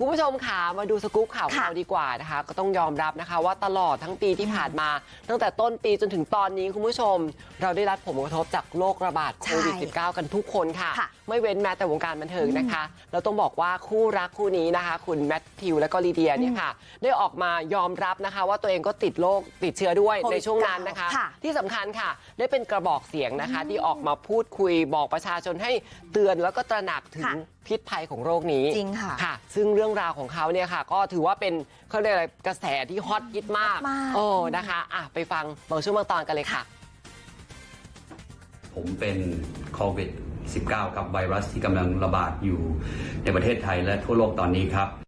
คุณผู้ชมค่ะมาดูสกู๊ปข่าวค่ะเราดีกว่านะคะ ก็ต้องยอมรับนะคะ ว่าตลอดทั้งปีที่ผ่านมา ตั้งแต่ต้นปีจนถึงตอนนี้คุณผู้ชม เราได้รับผลกระทบจากโรคระบาดโควิด -19 กันทุกคนค่ะค่ะ ไม่เว้นแม้แต่วงการบันเทิงนะคะเราต้องบอกว่าคู่รักคู่นี้นะคะ คุณแมทธิวและก็ลีเดียเนี่ยค่ะ ได้ออกมายอมรับนะคะ ว่าตัวเองก็ติดโรคติดเชื้อด้วยโควิดในช่วงนั้นนะคะค่ะที่สำคัญค่ะ ได้เป็นกระบอกเสียงนะคะ ที่ออกมาพูดคุยบอกประชาชนให้เตือนแล้วก็ตระหนักถึงค่ะพิษภัยของโรคนี้จริงค่ะค่ะ ซึ่งเรื่องราวของเขาเนี่ยค่ะ ก็ถือว่าเป็นเขาเรียกอะไรกระแสที่ฮอตฮิตมากฮอตมากโอ้นะคะอะไปฟังบางช่วงบางตอนกันเลยค่ะ ผมเป็นโควิด -19 กับไวรัสที่กำลังระบาดอยู่ในประเทศไทยและทั่วโลกตอนนี้ครับ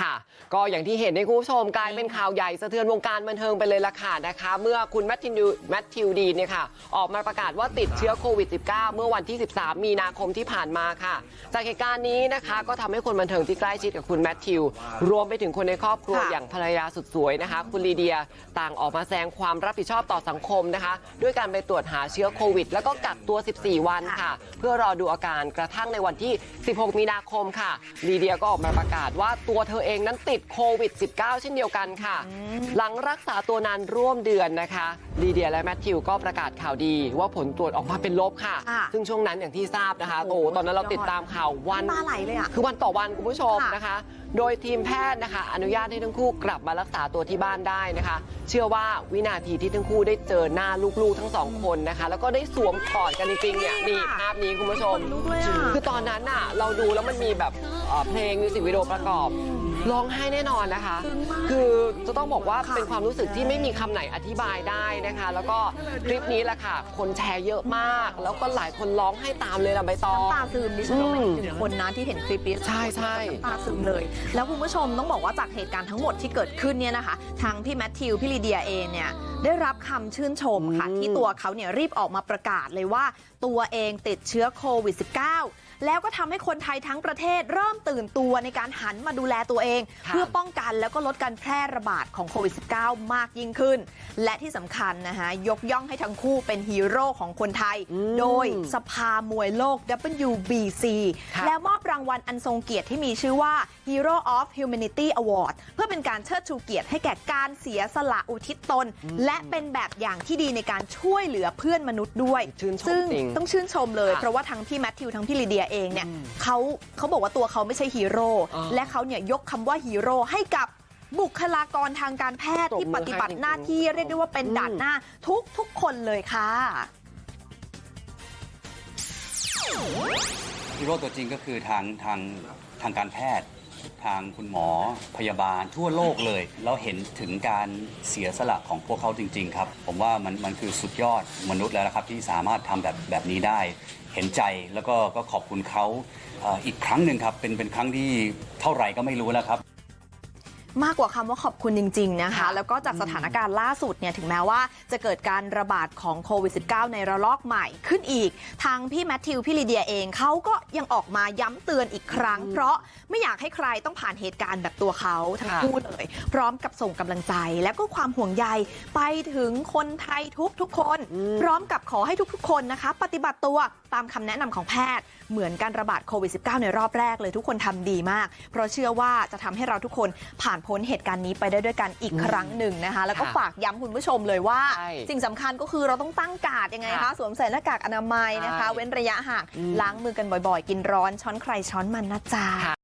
ค่ะ ก็อย่างที่เห็นในคุณผู้ชมกลายเป็นข่าวใหญ่สะเทือนวงการบันเทิงไปเลยล่ะค่ะนะคะ เมื่อคุณแมทธิวแมทธิวดีนเนี่ยค่ะ ออกมาประกาศว่าติดเชื้อโควิด -19 เมื่อวันที่ 13 มีนาคมที่ผ่านมาค่ะ จากเหตุการณ์นี้นะคะก็ทำให้คนบันเทิงที่ใกล้ชิดกับคุณแมทธิว รวมไปถึงคนในครอบครัวค่ะอย่างภรรยาสุดสวยนะคะ คุณลีเดียต่างออกมาแสดงความรับผิดชอบต่อสังคมนะคะ ด้วยการไปตรวจหาเชื้อโควิด แล้วก็กักตัว 14 วันค่ะ เพื่อรอดูอาการกระทั่งในวันที่ 16 มีนาคมค่ะลีเดียก็ออกมาประกาศว่าตัวเธอเองนั้นติดโควิด -19 เช่นเดียวกันค่ะ หลังรักษาตัวนานร่วมเดือนนะคะลีเดียและแมทธิวก็ประกาศข่าวดีว่าผลตรวจออกมาเป็นลบค่ะค่ะซึ่งช่วงนั้นอย่างที่ทราบนะคะโอ้โอ้โหตอนนั้นเราติดตามข่าววันน้ำตาไหลเลยอะคือวันต่อวันคุณผู้ชมค่ะนะคะ โดยทีมแพทย์นะคะ อนุญาตให้ทั้งคู่กลับมารักษาตัวที่บ้านได้นะคะ เชื่อว่าวินาทีที่ทั้งคู่ได้เจอหน้าลูกๆทั้งสองคนนะคะ แล้วก็ได้สวมกอดกันจริงๆเนี่ยนี่ภาพนี้คุณผู้ชมขนลุกเลยอะคือตอนนั้นน่ะเราดูแล้วมันมีแบบเอ่อเพลงมิวสิกวิดีโอประกอบ ร้องไห้แน่นอนนะคะ คือจะต้องบอกว่าค่ะเป็นความรู้สึกที่ไม่มีคำไหนอธิบายได้นะคะ แล้วก็คลิปนี้แหละค่ะ คนแชร์เยอะมาก แล้วก็หลายคนร้องให้ตามเลยล่ะใบตองน้ำตาซึมดิฉันก็เป็นอืมหนึ่งคนนะที่เห็นคลิปนี้ใช่ใช่น้ำตาซึมเลย แล้วคุณผู้ชมต้องบอกว่าจากเหตุการณ์ทั้งหมดที่เกิดขึ้นเนี่ยนะคะทางพี่แมทธิวพี่ลีเดียเองเนี่ยได้รับคำชื่นชมค่ะอืมที่ตัวเขาเนี่ยรีบออกมาประกาศเลยว่า ตัวเองติดเชื้อโควิด -19 แล้วก็ทำให้คนไทยทั้งประเทศเริ่มตื่นตัวในการหันมาดูแลตัวเองค่ะเพื่อป้องกันแล้วก็ลดการแพร่ระบาดของโควิด -19 มากยิ่งขึ้น และที่สำคัญนะคะยกย่องให้ทั้งคู่เป็นฮีโร่ของคนไทยอืมโดยสภามวยโลก WBC ค่ะแล้วมอบรางวัลอันทรงเกียรติที่มีชื่อว่า Hero of Humanity Award เพื่อเป็นการเชิดชูเกียรติให้แก่การเสียสละอุทิศตน และเป็นแบบอย่างที่ดีในการช่วยเหลือเพื่อนมนุษย์ด้วยชื่นชมซึ่งจริงต้องชื่นชมเลยค่ะเพราะว่าทั้งพี่แมทธิวทั้งพี่ลีเดียเองเนี่ยอืมเขาเขาบอกว่าตัวเขาไม่ใช่ฮีโร่อ๋อและเขาเนี่ยยกคำว่าฮีโร่ให้กับบุคลากรทางการแพทย์ปรบมือที่ปฏิบัติให้จริงๆหน้าที่เรียกได้ว่าเป็นอืมด่านหน้าทุกทุกๆคนเลยค่ะฮีโร่ตัวจริงก็คือทางทางทางการแพทย์ ทางคุณหมอพยาบาลทั่วโลกเลย เราเห็นถึงการเสียสละของพวกเขาจริง ๆ ครับ ผมว่ามันมันคือสุดยอดมนุษย์แล้วนะครับ ที่สามารถทำแบบแบบนี้ได้ เห็นใจแล้วก็ก็ขอบคุณเขาอีกครั้งหนึ่งครับ เป็นเป็นครั้งที่เท่าไหร่ก็ไม่รู้แล้วครับ มากกว่าคำว่าขอบคุณจริง ๆ นะคะค่ะแล้วก็จากสถานการณ์ล่าสุดเนี่ยถึงแม้ว่าจะเกิดการระบาดของโควิด -19 ในระลอกใหม่ขึ้นอีก ทางพี่แมทธิว พี่ลีเดียเองเขาก็ยังออกมาย้ำเตือนอีกครั้ง เพราะไม่อยากให้ใครต้องผ่านเหตุการณ์แบบตัวเขาทั้งค่ะคู่เลย พร้อมกับส่งกำลังใจ และก็ความห่วงใยไปถึงคนไทยทุกๆคน พร้อมกับขอให้ทุกๆ คนนะคะ ปฏิบัติตัวตามคำแนะนำของแพทย์เหมือนการระบาดโควิด -19 ในรอบแรกเลยทุกคนทำดีมาก เพราะเชื่อว่าจะทำให้เราทุกคนผ่านพ้นเหตุการณ์นี้ไปได้ด้วยกันอีกครั้งหนึ่งนะคะ แล้วก็ค่ะฝากย้ำคุณผู้ชมเลยว่าใช่สิ่งสำคัญก็คือเราต้องตั้งการ์ดยังไงค่ะคะสวมใส่หน้ากากอนามัยนะคะใช่เว้นระยะห่างอืมล้างมือกันบ่อยๆ กินร้อนช้อนใครช้อนมันนะจ๊ะ